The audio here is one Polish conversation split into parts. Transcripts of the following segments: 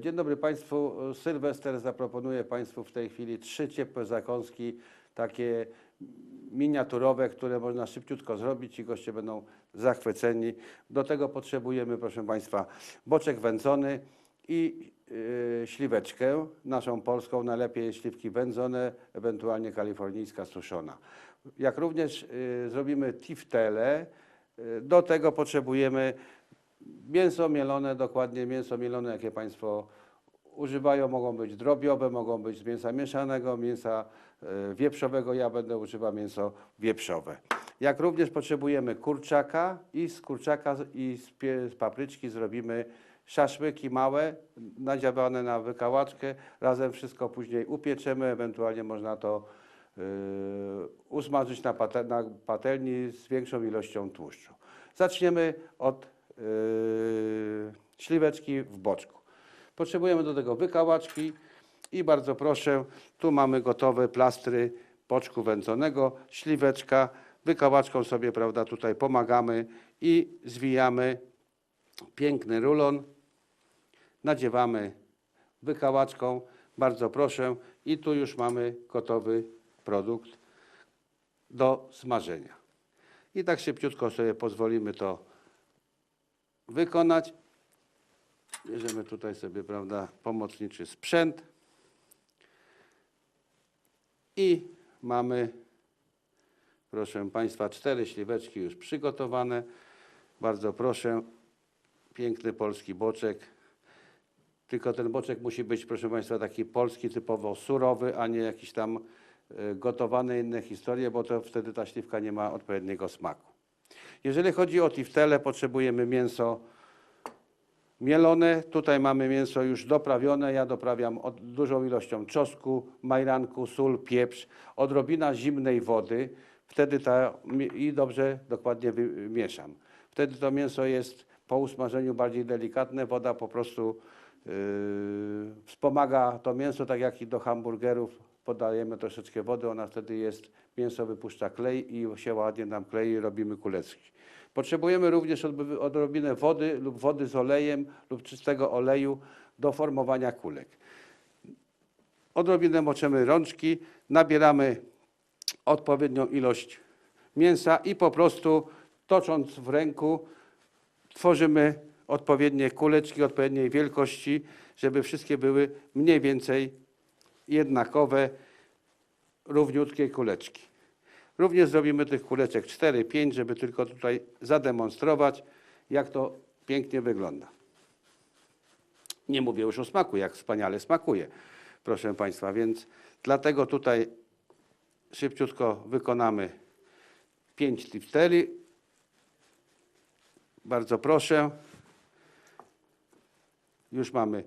Dzień dobry Państwu. Sylwester zaproponuje Państwu w tej chwili trzy ciepłe zakąski, takie miniaturowe, które można szybciutko zrobić i goście będą zachwyceni. Do tego potrzebujemy, proszę Państwa, boczek wędzony i yy, śliweczkę naszą polską, najlepiej śliwki wędzone, ewentualnie kalifornijska suszona. Jak również yy, zrobimy tiftele, yy, do tego potrzebujemy Mięso mielone, dokładnie mięso mielone, jakie Państwo używają, mogą być drobiowe, mogą być z mięsa mieszanego, mięsa e, wieprzowego. Ja będę używał mięso wieprzowe. Jak również potrzebujemy kurczaka i z kurczaka i z, papryczki zrobimy szaszłyki małe, nadziawane na wykałaczkę. Razem wszystko później upieczemy, ewentualnie można to yy, usmażyć na, pate, na patelni z większą ilością tłuszczu. Zaczniemy od śliweczki w boczku. Potrzebujemy do tego wykałaczki i bardzo proszę, tu mamy gotowe plastry boczku wędzonego, śliweczka, wykałaczką sobie, prawda, tutaj pomagamy i zwijamy piękny rulon, nadziewamy wykałaczką, bardzo proszę i tu już mamy gotowy produkt do smażenia. I tak szybciutko sobie pozwolimy to wykonać. Bierzemy tutaj sobie, prawda, pomocniczy sprzęt i mamy, proszę Państwa, cztery śliweczki już przygotowane. Bardzo proszę, piękny polski boczek. Tylko ten boczek musi być, proszę Państwa, taki polski, typowo surowy, a nie jakiś tam e, gotowany, inne historie, bo to wtedy ta śliwka nie ma odpowiedniego smaku. Jeżeli chodzi o tiftele, potrzebujemy mięso mielone. Tutaj mamy mięso już doprawione. Ja doprawiam dużą ilością czosnku, majranku, sól, pieprz, odrobina zimnej wody. Wtedy ta, i dobrze, dokładnie wymieszam. Wtedy to mięso jest po usmażeniu bardziej delikatne. Woda po prostu yy, wspomaga to mięso, tak jak i do hamburgerów podajemy troszeczkę wody, ona wtedy jest, mięso wypuszcza klej i się ładnie nam klei i robimy kuleczki. Potrzebujemy również odrobinę wody lub wody z olejem lub czystego oleju do formowania kulek. Odrobinę moczymy rączki, nabieramy odpowiednią ilość mięsa i po prostu tocząc w ręku tworzymy odpowiednie kuleczki odpowiedniej wielkości, żeby wszystkie były mniej więcej jednakowe, równiutkie kuleczki. Również zrobimy tych kuleczek 4-5, żeby tylko tutaj zademonstrować, jak to pięknie wygląda. Nie mówię już o smaku, jak wspaniale smakuje, proszę Państwa, więc dlatego tutaj szybciutko wykonamy 5 tifteli. Bardzo proszę. Już mamy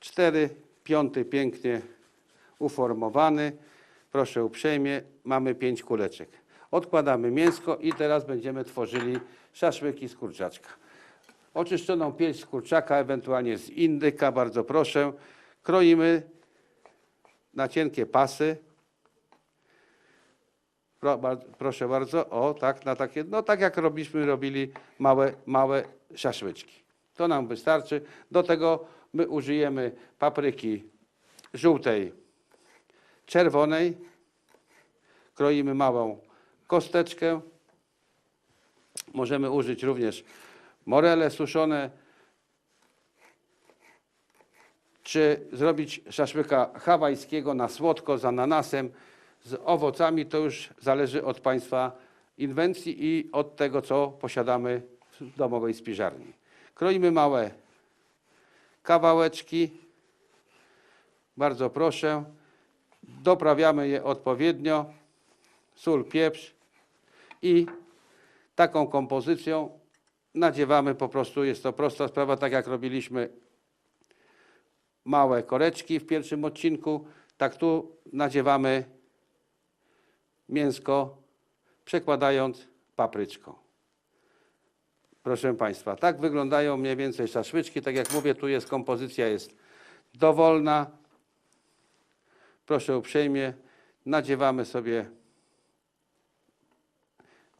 4, piąty pięknie uformowany. Proszę uprzejmie, mamy 5 kuleczek. Odkładamy mięsko i teraz będziemy tworzyli szaszłyki z kurczaczka. Oczyszczoną pierś z kurczaka, ewentualnie z indyka, bardzo proszę. Kroimy na cienkie pasy. Pro, bar, proszę bardzo, o tak, na takie, no tak jak robiliśmy, robili małe, małe szaszłyczki. To nam wystarczy. Do tego my użyjemy papryki żółtej, czerwonej. Kroimy małą kosteczkę. Możemy użyć również morele suszone, czy zrobić szaszłyka hawajskiego na słodko z ananasem, z owocami, to już zależy od Państwa inwencji i od tego, co posiadamy w domowej spiżarni. Kroimy małe kawałeczki. Bardzo proszę. Doprawiamy je odpowiednio. Sól, pieprz i taką kompozycją nadziewamy po prostu. Jest to prosta sprawa, tak jak robiliśmy małe koreczki w pierwszym odcinku, tak tu nadziewamy mięsko, przekładając papryczką. Proszę Państwa, tak wyglądają mniej więcej szaszłyczki. Tak jak mówię, tu jest kompozycja jest dowolna. Proszę uprzejmie, nadziewamy sobie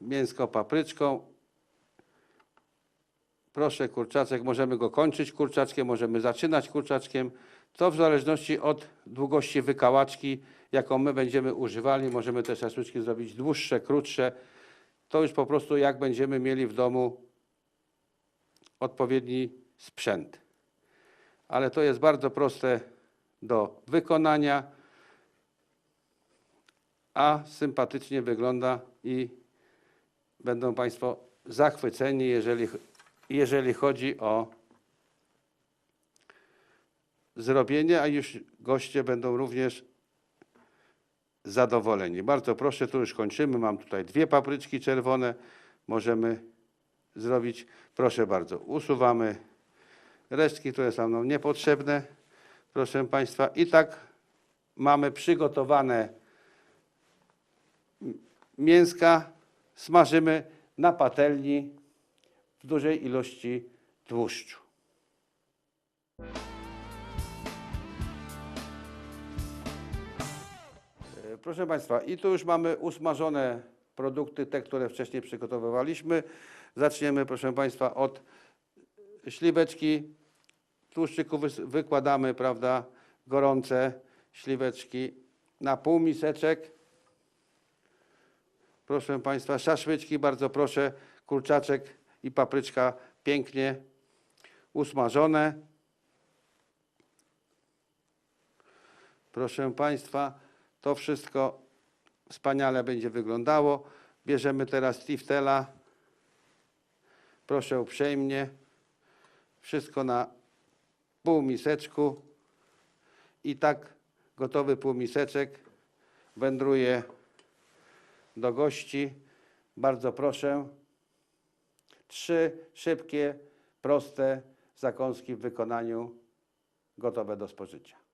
mięsko papryczką. Proszę, kurczaczek, możemy go kończyć kurczaczkiem, możemy zaczynać kurczaczkiem. To w zależności od długości wykałaczki, jaką my będziemy używali. Możemy te szaszłyczki zrobić dłuższe, krótsze. To już po prostu jak będziemy mieli w domu odpowiedni sprzęt. Ale to jest bardzo proste do wykonania, a sympatycznie wygląda i będą Państwo zachwyceni, jeżeli, jeżeli chodzi o zrobienie, a już goście będą również zadowoleni. Bardzo proszę, tu już kończymy. Mam tutaj dwie papryczki czerwone. Możemy zrobić, proszę bardzo, usuwamy resztki, które są nam niepotrzebne. Proszę Państwa, i tak mamy przygotowane mięska, smażymy na patelni w dużej ilości tłuszczu. E, Proszę Państwa, i tu już mamy usmażone produkty, te, które wcześniej przygotowywaliśmy. Zaczniemy, proszę Państwa, od śliweczki. W tłuszczyku wykładamy, prawda, gorące śliweczki na pół miseczek. Proszę Państwa, szaszłyczki, bardzo proszę, kurczaczek i papryczka pięknie usmażone. Proszę Państwa, to wszystko wspaniale będzie wyglądało. Bierzemy teraz tiftela. Proszę uprzejmie. Wszystko na pół miseczku. I tak gotowy półmiseczek wędruje do gości. Bardzo proszę. Trzy szybkie, proste zakąski w wykonaniu gotowe do spożycia.